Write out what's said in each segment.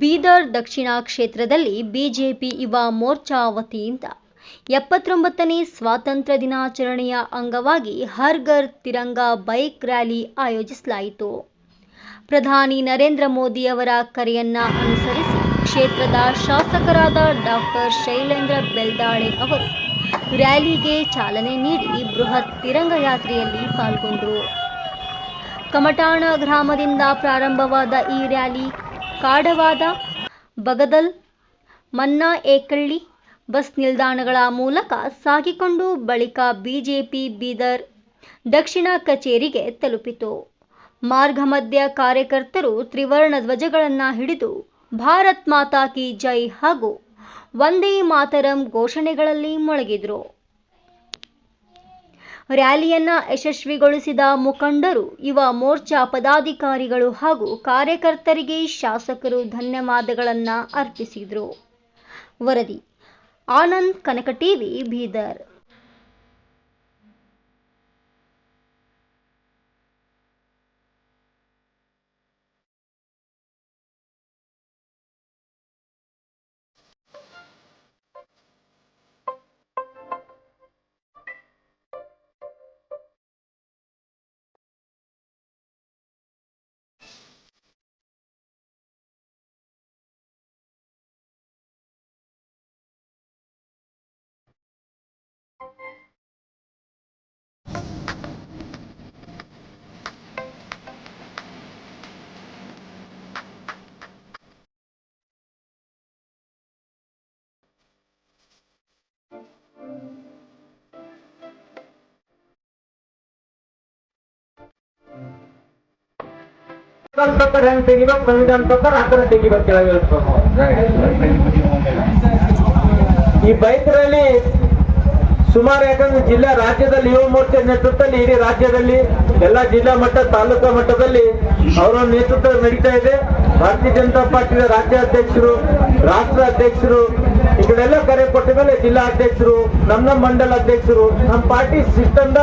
ಬೀದರ್ ದಕ್ಷಿಣ ಕ್ಷೇತ್ರದಲ್ಲಿ ಬಿಜೆಪಿ ಯುವ ಮೋರ್ಚಾ ವತಿಯಿಂದ ಎಪ್ಪತ್ತೊಂಬತ್ತನೇ ಸ್ವಾತಂತ್ರ್ಯ ದಿನಾಚರಣೆಯ ಅಂಗವಾಗಿ ಹರ್ ಘರ್ ತಿರಂಗಾ ಬೈಕ್ ರ್ಯಾಲಿ ಆಯೋಜಿಸಲಾಯಿತು. ಪ್ರಧಾನಿ ನರೇಂದ್ರ ಮೋದಿ ಅವರ ಕರೆಯನ್ನ ಅನುಸರಿಸಿ ಕ್ಷೇತ್ರದ ಶಾಸಕರಾದ ಡಾಕ್ಟರ್ ಶೈಲೇಂದ್ರ ಬೆಲ್ದಾಳೆ ಅವರು ರ್ಯಾಲಿಗೆ ಚಾಲನೆ ನೀಡಿ ಬೃಹತ್ ತಿರಂಗ ಯಾತ್ರೆಯಲ್ಲಿ ಪಾಲ್ಗೊಂಡರು. ಕಮಟಾಣ ಗ್ರಾಮದಿಂದ ಪ್ರಾರಂಭವಾದ ಈ ರ್ಯಾಲಿ ಕಾಡವಾದ ಬಗದಲ್, ಮನ್ನಾ ಏಕಳ್ಳಿ ಬಸ್ ನಿಲ್ದಾಣಗಳ ಮೂಲಕ ಸಾಗಿಕೊಂಡು ಬಳಿಕ ಬಿಜೆಪಿ ಬೀದರ್ ದಕ್ಷಿಣ ಕಚೇರಿಗೆ ತಲುಪಿತು. ಮಾರ್ಗ ಮಧ್ಯ ಕಾರ್ಯಕರ್ತರು ತ್ರಿವರ್ಣ ಧ್ವಜಗಳನ್ನು ಹಿಡಿದು ಭಾರತ್ ಮಾತಾ ಕಿ ಜೈ ಹಾಗೂ ವಂದೇ ಮಾತರಂ ಘೋಷಣೆಗಳಲ್ಲಿ ಮೊಳಗಿದ್ರು. ರ್ಯಾಲಿಯನ್ನ ಯಶಸ್ವಿಗೊಳಿಸಿದ ಮುಖಂಡರು, ಯುವ ಮೋರ್ಚಾ ಪದಾಧಿಕಾರಿಗಳು ಹಾಗೂ ಕಾರ್ಯಕರ್ತರಿಗೆ ಶಾಸಕರು ಧನ್ಯವಾದಗಳನ್ನು ಅರ್ಪಿಸಿದರು. ವರದಿ, ಆನಂದ್ ಕನಕ ಟಿವಿ, ಬೀದರ್. ತೆಗಿಬೇಕು ಈ ಬೈಕ್ರಲ್ಲಿ ಸುಮಾರು ಯಾಕಂದ್ರೆ ಜಿಲ್ಲಾ ರಾಜ್ಯದಲ್ಲಿ ಯುವ ಮೋರ್ಚಾ ನೇತೃತ್ವದಲ್ಲಿ, ಇಡೀ ರಾಜ್ಯದಲ್ಲಿ, ಎಲ್ಲ ಜಿಲ್ಲಾ ಮಟ್ಟ, ತಾಲೂಕಾ ಮಟ್ಟದಲ್ಲಿ ಅವರ ನೇತೃತ್ವ ನಡೀತಾ ಇದೆ. ಭಾರತೀಯ ಜನತಾ ಪಾರ್ಟಿಯ ರಾಜ್ಯಾಧ್ಯಕ್ಷರು, ರಾಷ್ಟ್ರ ಅಧ್ಯಕ್ಷರು, ಈ ಕರೆ ಕೊಟ್ಟ ಮೇಲೆ ಜಿಲ್ಲಾ ಅಧ್ಯಕ್ಷರು, ನಮ್ಮ ನಮ್ಮ ಮಂಡಲ ಅಧ್ಯಕ್ಷರು, ನಮ್ಮ ಪಾರ್ಟಿ ಸಿಸ್ಟಮ್ದ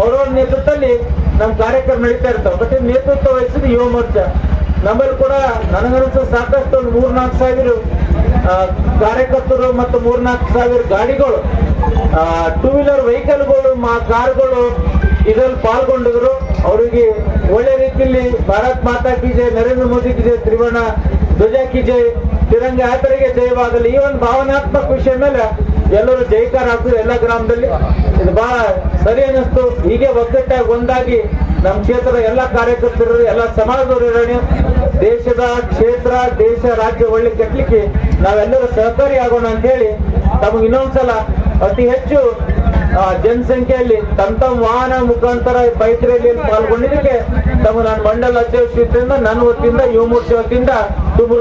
ಅವರ ನೇತೃತ್ವದಲ್ಲಿ ನಮ್ಮ ಕಾರ್ಯಕ್ರಮ ನಡೀತಾ ಇರ್ತಾವೆ ಮತ್ತೆ ನೇತೃತ್ವ ವಹಿಸಿದ ಯುವ ಮೋರ್ಚಾ. ನಮ್ಮಲ್ಲಿ ಕೂಡ ನನಗನ್ಸು ಸಾಕಷ್ಟು ಒಂದು ಮೂರ್ನಾಲ್ಕು ಸಾವಿರ ಕಾರ್ಯಕರ್ತರು ಮತ್ತು ಮೂರ್ನಾಲ್ಕು ಸಾವಿರ ಗಾಡಿಗಳು ಟೂ ವೀಲರ್ ವೆಹಿಕಲ್ಗಳು ಮಾ, ಕಾರ್ಗಳು ಇದರಲ್ಲಿ ಪಾಲ್ಗೊಂಡಿದ್ರು. ಅವರಿಗೆ ಒಳ್ಳೆ ರೀತಿಯಲ್ಲಿ ಭಾರತ್ ಮಾತಾ ಕಿ ನರೇಂದ್ರ ಮೋದಿ ಕಿ ತ್ರಿವರ್ಣ ಧ್ವಜ ಕಿ ತಿರಂಗ ಯಾತ್ರೆಗೆ ಜಯವಾಗಲಿ. ಈ ಒಂದು ಭಾವನಾತ್ಮಕ ವಿಷಯ ಮೇಲೆ ಎಲ್ಲರೂ ಜೈಕಾರ ಹಾಕಿದ್ರು ಎಲ್ಲ ಗ್ರಾಮದಲ್ಲಿ. ಇದು ಬಹಳ ಸರಿ ಅನ್ನಿಸ್ತು. ಹೀಗೆ ಒಗ್ಗಟ್ಟಾಗಿ ಒಂದಾಗಿ ನಮ್ಮ ಕ್ಷೇತ್ರದ ಎಲ್ಲ ಕಾರ್ಯಕರ್ತರು, ಎಲ್ಲ ಸಮಾಜದವರು ಇರೋಣ ದೇಶದ ಕ್ಷೇತ್ರ, ದೇಶ, ರಾಜ್ಯ ಒಳ್ಳೆ ಕಟ್ಟಲಿಕ್ಕೆ ನಾವೆಲ್ಲರೂ ಸಹಕಾರಿ ಆಗೋಣ ಅಂತ ಹೇಳಿ ತಮಗೆ ಇನ್ನೊಂದ್ಸಲ ಅತಿ ಹೆಚ್ಚು ಜನಸಂಖ್ಯೆಯಲ್ಲಿ ತಮ್ಮ ತಮ್ಮ ವಾಹನ ಮುಖಾಂತರ ಬೈಕ್ ರ್ಯಾಲಿಯಲ್ಲಿ ಪಾಲ್ಗೊಂಡಿದ್ದಕ್ಕೆ ತಮ್ಮ ನಾನು ಮಂಡಲ ಅಧ್ಯಕ್ಷ ನನ್ನ ವತಿಯಿಂದ ಯುವ ಮೋರ್ಚಾ ವತಿಯಿಂದ